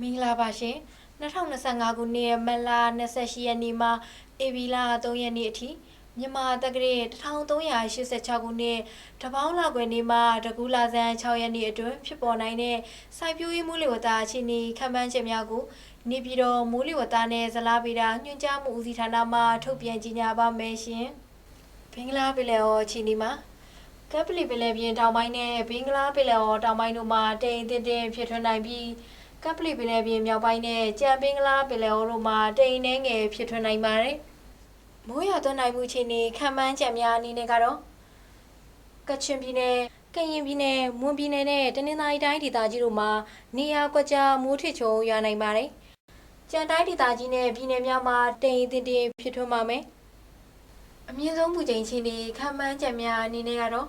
မင်္ဂလာပါရှင်2025ခုနှစ်မတ်လ28ရက်နေ့မှဧပြီလ3ရက်နေ့အထိမြန်မာတက္ကရာ1386ခုနှစ်တပေါင်းလကွယ်နေ့မှတကူလာဇန်6ရက်နေ့အတွင်းဖြစ်ပေါ်နိုင်တဲ့စိုက်ပျိုးရေးမိုးလေဝသအခြေအနေခံမှန်းချက်များကိုနေပြည်တော်မိုးလေဝသနဲ့ဇလားပေတာညွှန်ကြားမှုဦးစီးဌာနမှထုတ်ပြန်ကြေညာပါမယ်ရှင်ဘင်္ဂလားပင်လယ်အော်အခြေအနေမှာကပ်ပလီပင်လယ်ပြင်တောင်ပိုင်းနဲ့ဘင်္ဂလားပင်လယ်အော်တောင်ပိုင်းတို့မှာတိမ်အထင်ထင်ဖြစ်ထွန်းနိုင်ပြီး ကပ်ပလီပင်လယ်ပြင်မြောက်ပိုင်းနဲ့ကြံဘင်္ဂလားပင်လယ်အော်တို့မှာတိမ်နှဲငယ်ဖြစ်ထွန်းနိုင်ပါတယ်။မိုးရွာသွန်းနိုင်မှုအခြေအနေခံမှန်းချက်များအနေနဲ့ကတော့ကချင်ပြည်နယ်ကရင်ပြည်နယ်မွန်ပြည်နယ်နဲ့တနင်္သာရီတိုင်းဒေသကြီးတို့မှာနေရာကွက်ကြားမိုးထစ်ချုံရွာနိုင်ပါတယ်။ကြံတိုင်းဒေသကြီးနဲ့ပြည်နယ်များမှာတိမ်အထင်ထင်ဖြစ်ထွန်းပါမယ်။အမြင့်ဆုံးမူချိန်ချင်းဒီခံမှန်းချက်များအနေနဲ့ကတော့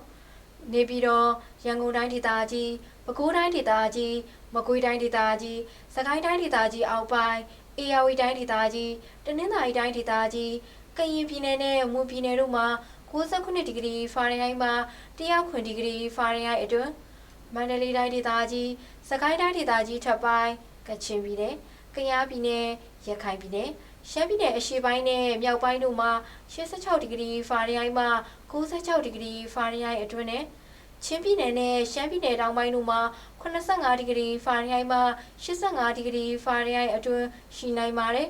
နေပြည်တော်ရန်ကုန်တိုင်းဒေသကြီးပဲခူးတိုင်းဒေသကြီးမကွေးတိုင်းဒေသကြီးစကိုင်းတိုင်းဒေသကြီးအောက်ပိုင်းအေရဝတီတိုင်းဒေသကြီးတနင်္သာရီတိုင်းဒေသကြီးကရင်ပြည်နယ်နဲ့မွန်ပြည်နယ်တို့မှာ69ဒီဂရီဖာရင်ဟိုက်မှာ109ဒီဂရီဖာရင်ဟိုက်အတွင်းမန္တလေးတိုင်းဒေသကြီးစကိုင်းတိုင်းဒေသကြီးထပ်ပိုင်းကချင်ပြည်နယ်ကယားပြည်နယ်ရခိုင်ပြည်နယ် ရှမ်းပြည်နယ်အရှေ့ပိုင်းနဲ့မြောက်ပိုင်းတို့မှာ86ဒီဂရီဖာရင်ဟိုက်မှ96ဒီဂရီဖာရင်ဟိုက်အတွင်းနဲ့ချင်းပြည်နယ်နဲ့ရှမ်းပြည်နယ်တောင်ပိုင်းတို့မှာ85ဒီဂရီဖာရင်ဟိုက်မှ85ဒီဂရီဖာရင်ဟိုက်အတွင်းရှိနိုင်ပါတယ်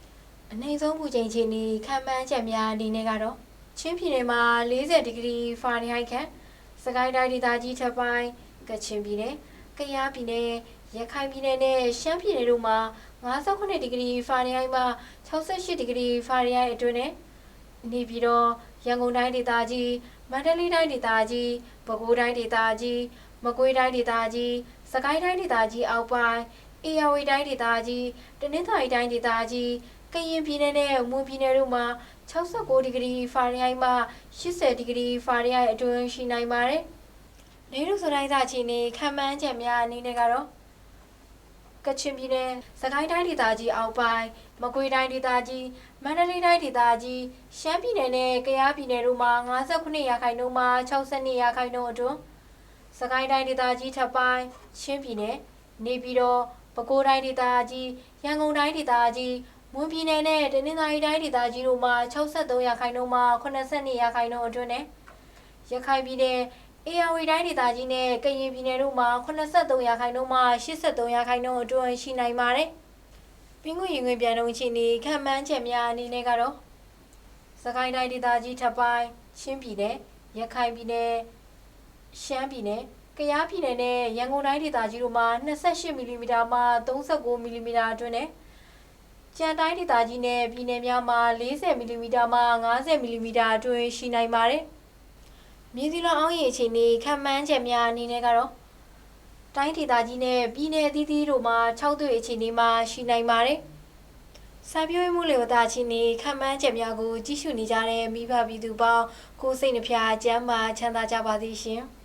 ။အနည်းဆုံးပူချိန်ချင်းဒီခံမှန်းချက်များအနေနဲ့ကတော့ချင်းပြည်နယ်မှာ40ဒီဂရီဖာရင်ဟိုက်ခန့်စကိုင်းတိုင်းဒေသကြီးထပ်ပိုင်းကချင်ပြည်နယ်ကယားပြည်နယ် ရခိုင်ပြည်နယ်နဲ့ရှမ်းပြည်နယ်တို့မှာ58ဒီဂရီဖာရင်ဟိုက်မှ68ဒီဂရီဖာရင်ဟိုက်အတွင်းနဲ့နေပြည်တော်ရန်ကုန်တိုင်းဒေသကြီးမန္တလေးတိုင်းဒေသကြီးပဲခူးတိုင်းဒေသကြီးမကွေးတိုင်းဒေသကြီးစကိုင်းတိုင်းဒေသကြီးအောက်ပိုင်းအေရဝတီတိုင်းဒေသကြီးတနင်္သာရီတိုင်းဒေသကြီးကရင်ပြည်နယ်နဲ့မွန်ပြည်နယ်တို့မှာ69ဒီဂရီဖာရင်ဟိုက်မှ80ဒီဂရီဖာရင်ဟိုက်အတွင်းရှိနိုင်ပါတယ်။နေရုဆိုတိုင်းသာချင်းနေခံမှန်းချက်များအနေနဲ့ကတော့ ကချင်ပြည်နယ်စကိုင်းတိုင်းဒေသကြီးအောက်ပိုင်းမကွေးတိုင်းဒေသကြီးမန္တလေးတိုင်းဒေသကြီးရှမ်းပြည်နယ်နဲ့ကယားပြည်နယ်တို့မှာ59ရာခိုင်နှုန်းမှ62ရာခိုင်နှုန်းအတွင်းစကိုင်းတိုင်းဒေသကြီးထပ်ပိုင်းချင်းပြည်နယ်နေပြည်တော်ပဲခူးတိုင်းဒေသကြီးရန်ကုန်တိုင်းဒေသကြီးမွန်ပြည်နယ်နဲ့တနင်္သာရီတိုင်းဒေသကြီးတို့မှာ63ရာခိုင်နှုန်းမှ82ရာခိုင်နှုန်းအတွင်းနဲ့ရခိုင်ပြည်နယ် အေရဝတီတိုင်းဒေသကြီးနဲ့ကရင်ပြည်နယ်တို့မှာ83ရာခိုင်နှုန်းမှ83ရာခိုင်နှုန်းအတွင်းရှိနိုင်ပါတယ်။ပင်ကွရင်ခွင်ပြန်တော့ချင်းနေခံမှန်းချက်များအနေနဲ့ကတော့စကိုင်းတိုင်းဒေသကြီးထပ်ပိုင်းချင်းပြည်နယ်ရခိုင်ပြည်နယ်ရှမ်းပြည်နယ်ကယားပြည်နယ်နဲ့ရန်ကုန်တိုင်းဒေသကြီးတို့မှာ28မီလီမီတာမှ39မီလီမီတာအတွင်းနဲ့ကြံတိုင်းဒေသကြီးနဲ့ပြည်နယ်များမှာ40မီလီမီတာမှ50မီလီမီတာအတွင်းရှိနိုင်ပါတယ်။ မြေစီလွန်အောင်ရေအခြေအနေခံမှန်းချက်များအနေနဲ့ကတော့တိုင်းဒေသကြီးနဲ့ပြည်내အသီးသီးတို့မှာ6တွေ့အခြေအနေမှာရှိနိုင်ပါတယ်။စာပြောရေးမှုလေဝသအခြေအနေခံမှန်းချက်များကိုကြည့်ရှုနေကြတဲ့မိဘပြည်သူပေါင်းကိုယ်စိတ်နှဖျားစမ်းမချမ်းသာကြပါသည်ရှင်။